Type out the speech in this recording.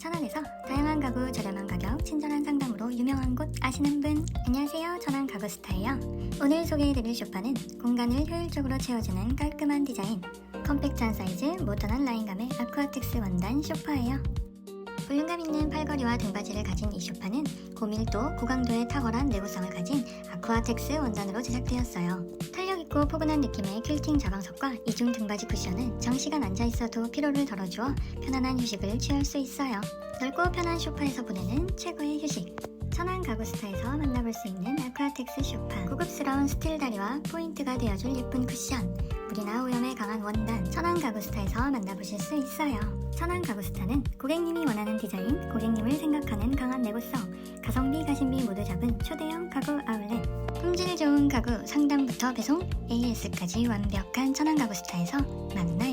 천안에서 다양한 가구 저렴한 가격 친절한 상담으로 유명한 곳 아시는 분. 안녕하세요. 천안 가구 스타예요. 오늘 소개해드릴 쇼파는 공간을 효율적으로 채워주는 깔끔한 디자인 컴팩트한 사이즈 모던한 라인감의 아쿠아텍스 원단 쇼파예요. 볼륨감 있는 팔걸이와 등받이를 가진 이 쇼파는 고밀도, 고강도의 탁월한 내구성을 가진 아쿠아텍스 원단으로 제작되었어요. 탄력있고 포근한 느낌의 퀼팅 자방석과 이중 등받이 쿠션은 장시간 앉아 있어도 피로를 덜어주어 편안한 휴식을 취할 수 있어요. 넓고 편한 소파에서 보내는 최고의 휴식. 천안 가구스타에서 만나볼 수 있는 아쿠아텍스 쇼파. 고급스러운 스틸 다리와 포인트가 되어줄 예쁜 쿠션. 물이나 오염에 강한 원단. 천안 가구스타에서 만나보실 수 있어요. 천안 가구스타는 고객님이 원하는 디자인, 고객님을 생각하는 강한 내구성, 가성비, 가심비 모두 잡은 초대형 가구 아울렛. 품질 좋은 가구 상담부터 배송, AS까지 완벽한 천안 가구 스타에서 만나요.